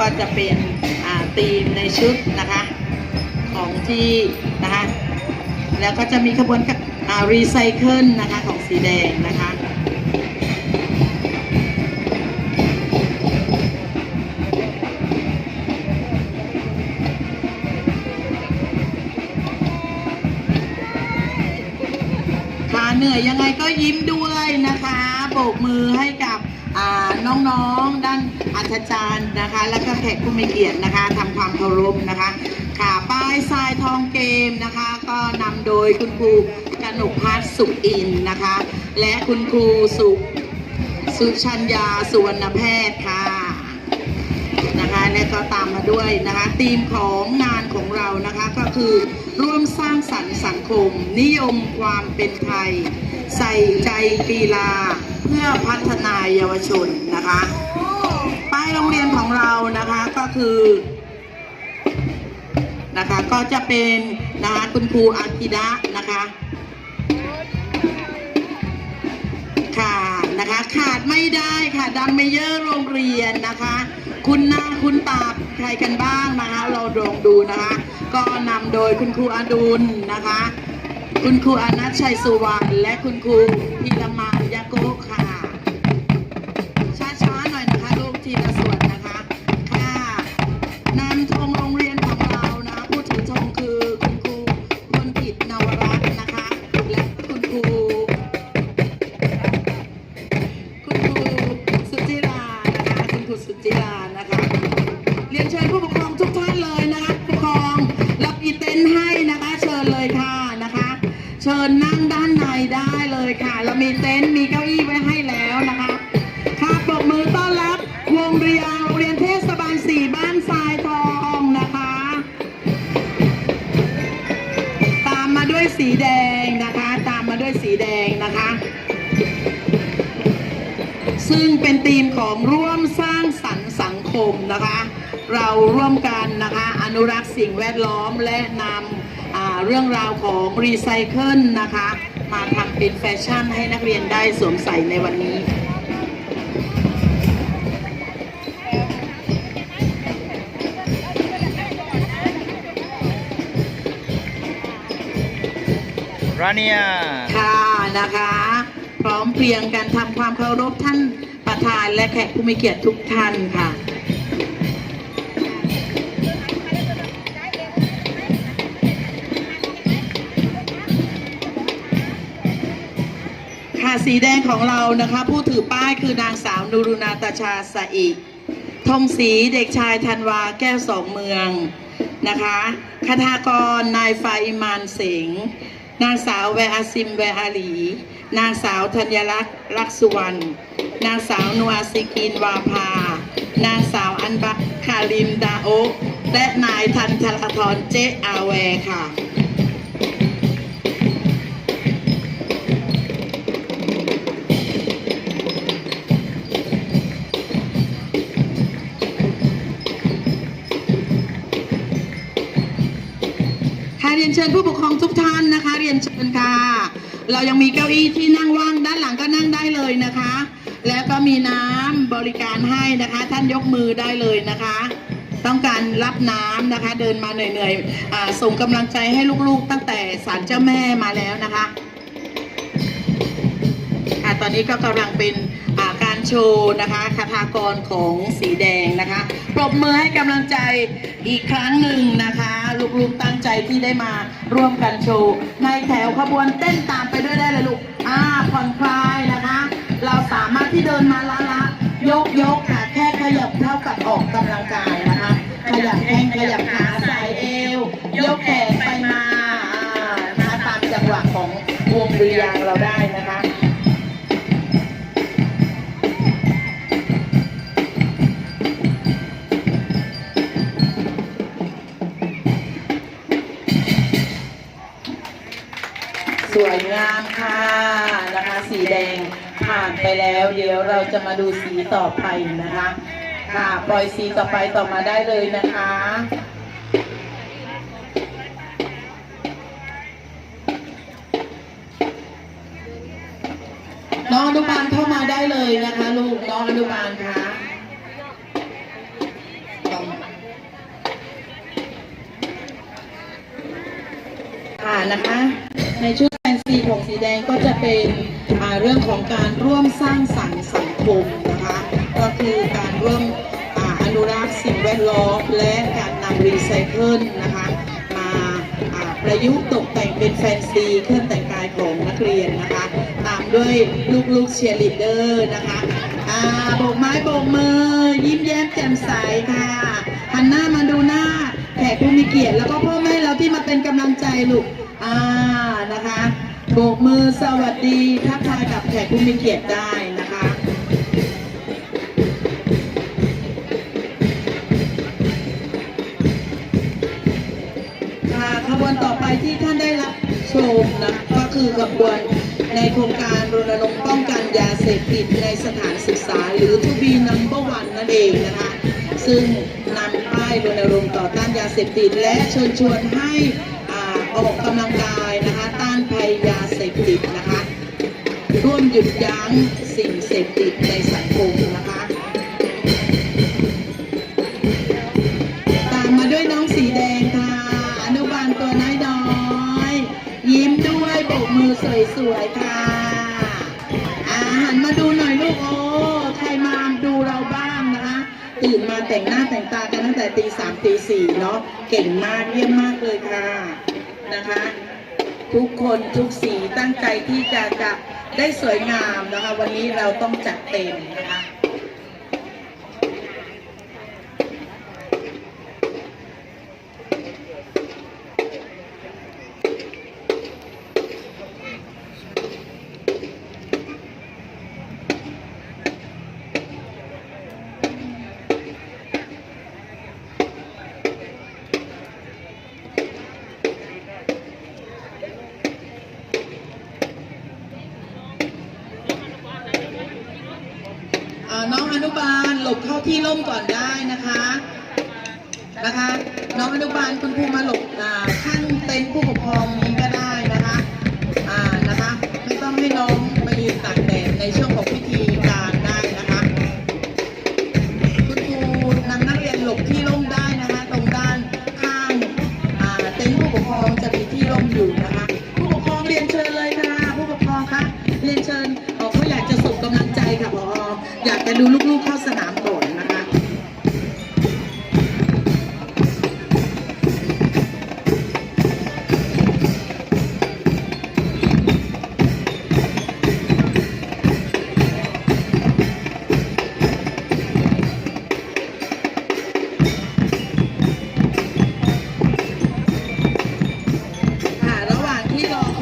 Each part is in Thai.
ก็จะเป็นธีมในชุดนะคะของที่นะคะแล้วก็จะมีขบวนการอ่ารีไซเคิลนะคะของสีแดงนะคะค่ะเหนื่อยยังไงก็ยิ้มด้วยนะคะโบกมือให้กับน้องๆ ด้าจารย์นะคะ แล้วก็แขกผู้มีเกียรตินะคะทำความเคารพนะคะ ค่ะป้ายทรายทองเกมนะคะ ก็นำโดยคุณครูกนกพัฒน์สุขอินนะคะ และคุณครูสุสุชัญญาสุวรรณแพทย์ค่ะนะคะและก็ตามมาด้วยนะคะธีมของงานของเรานะคะก็คือร่วมสร้างสรรค์สังคม นิยมความเป็นไทย ใส่ใจกีฬาเพื่อพัฒนายาวชนนะคะ ป้ายโรงเรียนของเรานะคะก็คือนะคะก็จะเป็นนะคะคุณครูอากิดะนะคะค่ะนะคะขาดไม่ได้ค่ะดัมเมเยอร์โรงเรียนนะคะ คุณหน้าคุณตาใครกันบ้างนะคะเราลองดูนะคะ ก็นำโดยคุณครูอดุลนะคะ คุณครูอนัทชัยสุวรรณและคุณครูพีรมานยาโกค่ะ สุจิรานะคะ เรียนเชิญผู้ปกครองทุกท่านเลยนะคะผู้ปกครองรับอีเต็นท์ให้นะคะ เชิญเลยค่ะนะคะ เชิญนั่งด้านในได้เลยค่ะ เรามีเต็นท์มีเก้าอี้ไว้ให้แล้วนะคะ ค่ะปรบมือต้อนรับวงเรียนโรงเรียนเทศบาลสี่บ้านทรายทองนะคะ ตามมาด้วยสีแดงนะคะ ตามมาด้วยสีแดงนะคะ ซึ่งเป็นธีมของร่วม มนะคะ เราร่วมกันนะคะอนุรักษ์สิ่งแวดล้อมและนำอ่าเรื่องราวของรีไซเคิลนะคะ มาทำเป็นแฟชั่นให้นักเรียนได้สวมใส่ในวันนี้ Rania ค่ะนะคะ พร้อมเพรียงกันทำความเคารพท่านประธานและแขกผู้มีเกียรติทุกท่านค่ะ ค่ะสีแดงของเรานะคะ ผู้ถือป้ายคือนางสาวนูรุนาตาชาสะอิธงสีเด็กชายธันวาแก้วสองเมืองนะคะคทากรนายฟาอิมานเสงนางสาวแวอาซิมแวอาหลี นางสาวธัญลักษณ์ลักษวรรณนางสาวนัวซิกินวาภา นางสาวอันบักคาริมดาโอและนายทันทลทรเจอาแวค่ะ รียนเชิญผู้ปกครองทุกท่านนะคะ เรียนเชิญค่ะ เรายังมีเก้าอี้ที่นั่งว่างด้านหลังก็นั่งได้เลยนะคะ แล้วก็มีน้ำบริการให้นะคะ ท่านยกมือได้เลยนะคะ ต้องการรับน้ำนะคะ เดินมาเหนื่อยๆส่งกำลังใจให้ลูกๆ ตั้งแต่ศาลเจ้าแม่มาแล้วนะคะค่ะตอนนี้ก็กำลังเป็นการโชว์นะคะคาถากรของสีแดงนะคะ ปรบมือให้กำลังใจอีกครั้งหนึ่งนะคะ ลูกๆตั้งใจที่ได้มาร่วมกันโชว์ในแถวขบวนเต้นตามไปด้วยได้เลยลูกอ่าผ่อนคลายนะคะ เราสามารถที่เดินมาละละยกยกค่ะแค่ขยับเท่ากับออกกำลังกายนะคะ ขยับแข้งขยับขาใส่เอว ยกแขนไปมาอ่านะคะตามจังหวะของวงดุริยางเราได้ สวยงามค่ะนะคะสีแดงผ่านไปแล้ว เดี๋ยวเราจะมาดูสีต่อไปนะคะ ค่ะปล่อยสีต่อไปต่อมาได้เลยนะคะน้องอนุบาลเข้ามาได้เลยนะคะ ลูกน้องอนุบาลคะค่ะนะคะในช่วง ฟนซีของสีแดงก็จะเป็นเรื่องของการร่วมสร้างสรรค์สังคมนะคะ ก็คือการร่วมออนุรักษ์สิ่งแวดล้อมและการนำรีไซเคิลนะคะมาาประยุกต์ตกแต่งเป็นแฟนซีเครื่องแต่งกายของนักเรียนนะคะ ตามด้วยลูกๆเชียร์ลีดเดอร์นะคะโบกไม้โบกมือ ยิ้มแย้มแจ่มใสค่ะหันหน้ามาดูหน้าแขกผู้มีเกียรติแล้วก็พ่อแม่เราที่มาเป็นกำลังใจลูกอ่านะคะ โบกมือสวัสดีทักทายกับแขกผู้มีเกียรติได้นะคะค่ะขบวนต่อไปที่ท่านได้รับชมนะก็คือขบวนในโครงการรณรงค์ป้องกันยาเสพติดในสถานศึกษาหรือ To be number one นั่นเองนะคะ ซึ่งนำป้ายรณรงค์ต่อต้านยาเสพติดและเชิญชวนให้ออกกำลังกาย ยยาเสพติดนะคะ ร่วมหยุดยั้งสิ่งเสพติดในสังคมนะคะ ตามมาด้วยน้องสีแดงค่ะ อนุบาลตัวน้อยน้อยๆยิ้มด้วยโบกมือสวยๆค่ะอาหันมาดูหน่อยลูกโอ้ใครมาดูเราบ้างนะคะตื่นมาแต่งหน้าแต่งตากันตั้งแต่ตีสามตีสี่เนาะเก่งมากเยี่ยมมากเลยค่ะนะคะ ทุกคนทุกสีตั้งใจที่จะจะได้สวยงามนะคะ วันนี้เราต้องจัดเต็มนะคะ อ่าน้องอนุ บาลหลบเข้าที่ร่มก่อนได้นะคะนะคะ น้องอนุบาลคุณครูมาหลบข้างเต็นท์ผู้ปกครองนี้ก็ได้นะคะอ่านะคะ ไม่ต้องให้น้องไปยืนตากแดดในช่วง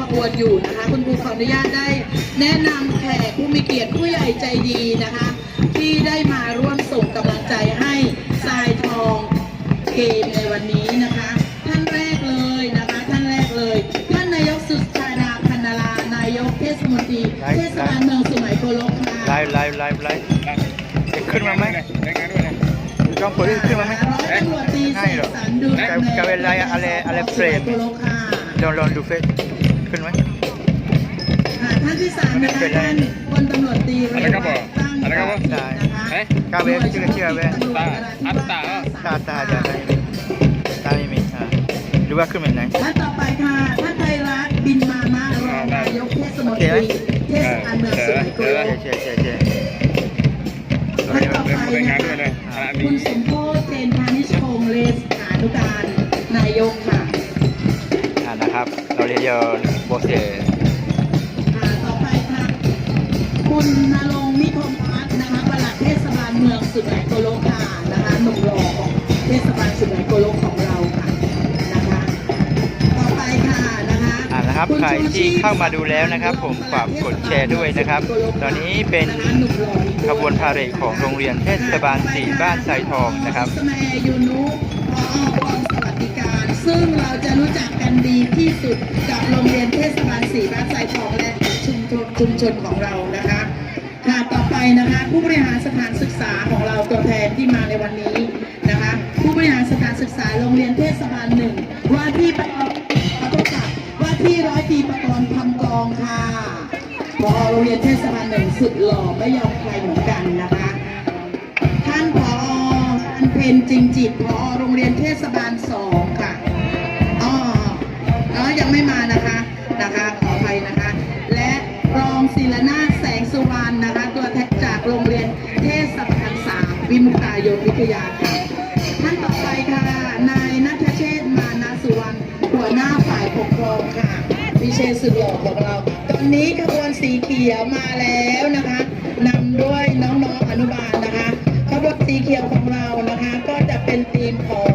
ขบวนอยู่นะคะ คุณครูขออนุญาตได้ แนะนำแขกผู้มีเกียรติผู้ใหญ่ใจดีนะคะ ที่ได้มาร่วมส่งกำลังใจให้ทรายทองเกมในวันนี้นะคะ ท่านแรกเลยนะคะ ท่านแรกเลย ท่านนายกสุชาดาพันนาลานายกเทศมนตรีเทศบาลเมืองสุไหงโกลกค่ะไลฟ์ไลฟ์ไลฟ์ไลฟ์จะขึ้นมาไหมได้งานด้วยนะจ้องโปรดิวขึ้นมาไหมร้อยตำรวจตรีเสกสรรดูแลกับกับอะไรอะไรอะไรเฟรมสุไหงโกลกค่ะลองลองดูเฟซ ขึ้นไหมค่ะท่านที่สามนะคะท่านพลตำรวจตรีเรวัตตั้งอะไรครับผมจิตนะคะเอ๊ะกาเวชื่อชื่อเวตาอัตตาตาตาจะได้ตาไม่มีอ่าหรือว่าขึ้นเป็นไหนท่านต่อไปค่ะท่านไทยรัฐบินมามารองนายกเทศมนตรีเทศบาลเมืองสุไหงโกลกเชียร์เชียร์เชียร์ท่านต่อไปนะคะคุณสมโพธิเจนพานิชพงศ์เลขานุการนายกค่ะอ่า นะครับ เราเรียนโบเซค่ะต่อไปค่ะคุณนรงค์มิทมพัฒน์นะคะปลัดเทศบาลเมืองสุไหงโกลกค่ะนะคะหนุ่มรอของเทศบาลสุไหงโกลกของเราค่ะนะคะต่อไปค่ะนะคะอ่านะครับใครที่เข้ามาดูแล้วนะครับ ผมฝากกดแชร์ด้วยนะครับ ตอนนี้เป็นขบวนพาเหรดของโรงเรียนเทศบาลสี่บ้านไทรทองนะครับ ซึ่งเราจะรู้จักกันดีที่สุดกับโรงเรียนเทศบาลสี่บ้านไทรทองและชุมชนชุมชนของเรานะคะค่ะต่อไปนะคะผู้บริหารสถานศึกษาของเราตัวแทนที่มาในวันนี้นะคะ ผู้บริหารสถานศึกษาโรงเรียนเทศบาลหนึ่งว่าที่ประกอบขอโทษค่ะว่าที่ร้อยตีประกรณ์คำกองค่ะพอโรงเรียนเทศบาลหนึ่งสุดหล่อไม่ยอมใครเหมือนกันนะคะท่านผอท่านเพนจริงจิตผอโรงเรียนเทศบาลสอง ยังไม่มานะคะนะคะขออภัยนะคะ และรองศิลนาแสงสุวรรณนะคะ ตัวแทนจากโรงเรียนเทศบาลสามวิมุตตายนวิทยาค่ะท่านต่อไปค่ะ นายนัทเชษฐ์มานะสุวรรณหัวหน้าฝ่ายปกครองค่ะวิเชษสุดหล่อของเรา ตอนนี้ขบวนสีเขียวมาแล้วนะคะนำด้วยน้องๆอนุบาลนะคะขบวนสีเขียวของเรานะคะ ก็จะเป็นทีมของ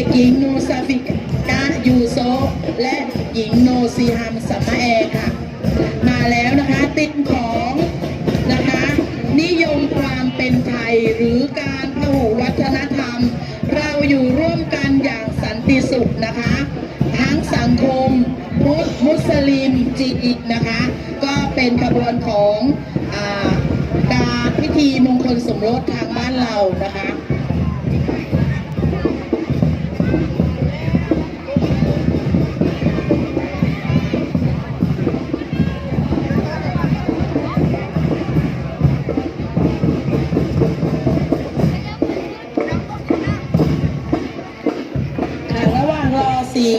ด็กหญิงนูซาฟิกายูโซและหญิงโนซีฮัมสัมมาแอร์ค่ะ มาแล้วนะคะติดของนะคะ นิยมความเป็นไทยหรือการพหุวัฒนธรรม เราอยู่ร่วมกันอย่างสันติสุขนะคะ ทั้งสังคมพุทธมุสลิมจีอิกนะคะ ก็เป็นขบวนของอาการพิธีมงคลสมรสทางบ้านเรานะคะ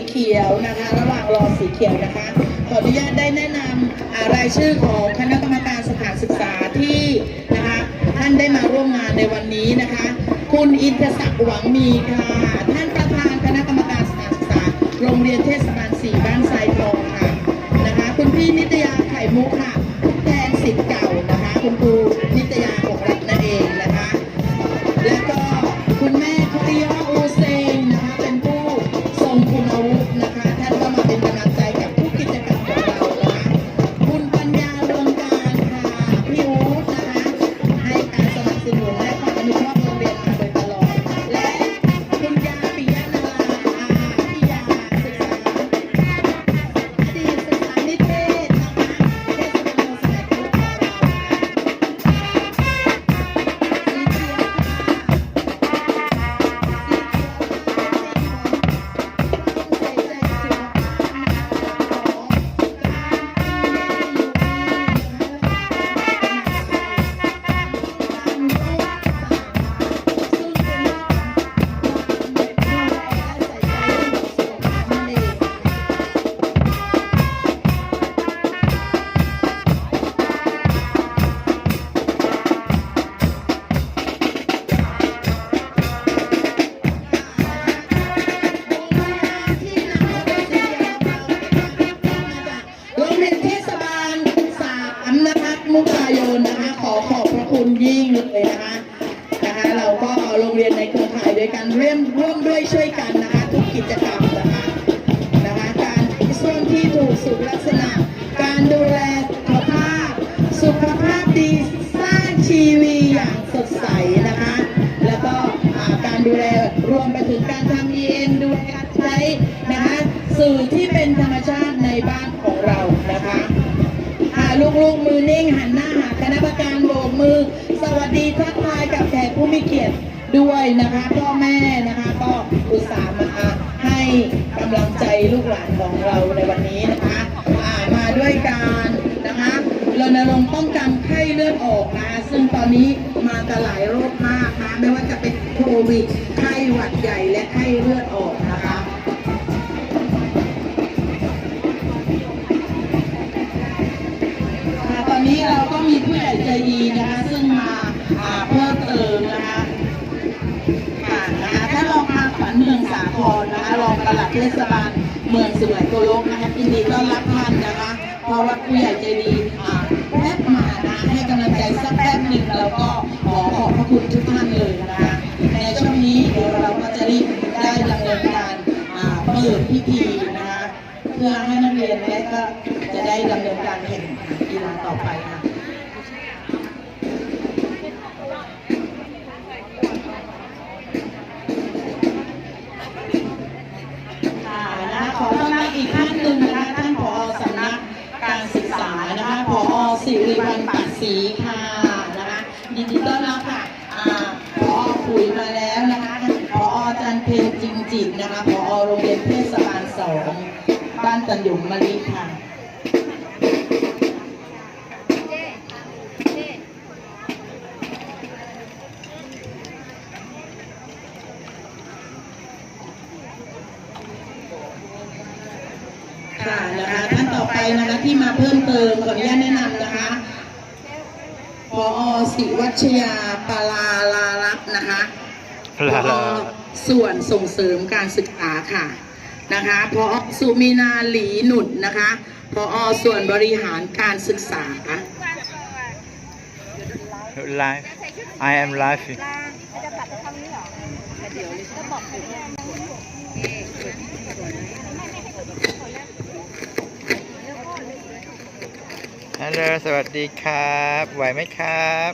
เขียวนะคะ ระหว่างรอสีเขียวนะคะ ขออนุญาตได้แนะนำรายชื่อของคณะกรรมการสถานศึกษาที่นะคะท่านได้มาร่วมงานในวันนี้นะคะ คุณอินทศักดิ์หวังมีค่ะ ท่านประธานคณะกรรมการสถานศึกษา โรงเรียนเทศบาลสี่บ้านทรายทองค่ะนะคะ คุณพี่นิตยาไข่มุกค่ะแทนสิทธิ์เก่านะคะ คุณครูนิตยา ยิ่งเลยนะคะนะคะเราก็โรงเรียนในเครือข่ายด้วยกันร่วมร่วมด้วยช่วยกันนะคะทุกกิจกรรมนะคะนะคะการส่วนที่ถูกสุขลักษณะ การดูแลสุขภาพ สุขภาพดีสร้างชีวีอย่างสดใสนะคะ แล้วก็การดูแลรวมไปถึงการทำเอ็นดูแลการใช้นะคะสื่อที่เป็นธรรมชาติในบ้านของเรานะคะลูกๆมือนิ่งหันหน้าหาคณะกรรมการโบกมือ วัสดีทักทายกับแขกผู้มีเกียรติด้วยนะคะพ่อแม่นะคะก็อุตส่าห์มาให้กำลังใจลูกหลานของเราในวันนี้นะคะอ่ามาด้วยการนะคะรณรงค์ป้องกันไข้เลือดออกนะคะซึ่งตอนนี้มากันหลายโรคมากนะไม่ว่าจะเป็นโควิดไข้หวัดใหญ่และไข้เลือดออกนะคะตอนนี้เราก็มีผู้ใหญ่ใจดีนะคะ ค่ะนะคะท่านรองอาขวัญเมืองสาครนะคะรองปลัดเทศบาลเมืองสวยโกลกนะคะยินดีต้อนรับท่านนะคะ เพราะว่าผู้ใหญ่ใจดีอ่าแวะมานะให้กำลังใจสักแป๊บหนึ่งแล้วก็ขอขอบพระคุณทุกท่านเลยนะคะในช่วงนี้เดี๋ยวเราก็จะรีบได้ดำเนินการอ่าเปิดพิธีนะคะเพื่อให้นักเรียนและก็จะได้ดำเนินการแข่งขันกีฬาต่อไปค่ะ ขอต้อนรับอีกท่านหนึ่งนะคะท่านผอสำนักการศึกษานะคะผอสิริวัลปักศรีค่ะนะคะยินดีต้อนรับค่ะผอปุ๋ยมาแล้วนะคะผอจันเพนจิงจิตนะคะผอโรงเรียนเทศบาลสองบ้านตันหยงมะลิค่ะนะคะ ท่านต่อไปนะคะที่มาเพิ่มเติมขออนุญาตแนะนำนะคะพอศิวัชยาปาลาลารักษ์นะคะพลาอลาส่วนส่งเสริมการศึกษาค่ะนะคะพอสุมีนาหลีหนุดนะคะพอส่วนบริหารการศึกษาไลฟ์ I am live จะตัดไปทางนี้เหรอเดี๋ยวจะบอกถึง ฮัลโหลสวัสดีครับ ไหวไหมครับ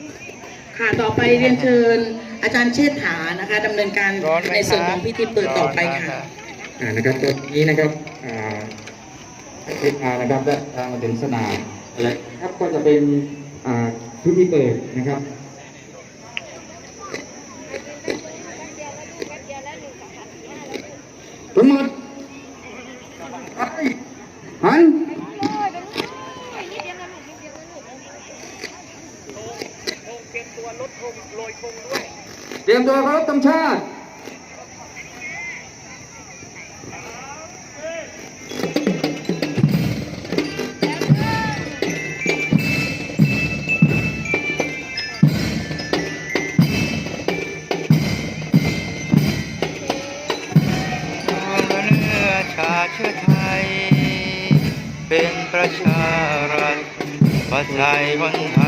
ค่ะต่อไปเรียนเชิญอาจารย์เชษฐานะคะดำเนินการร้อนไหมในส่วนคขรัอบงพิธีเปิดต่อไปค่ะร้นมากรับอ่านะครับตอนนี้นะครับอ่าเอกอานะครับและทางมาถึงสนามและครับก็จะเป็นอ่าพิธีเปิดนะครับทั้งหมดไปหันเตรี ยมตัวเคารพธงชาติเนื้อชาติเป็นประชารัฐประชาชนไทย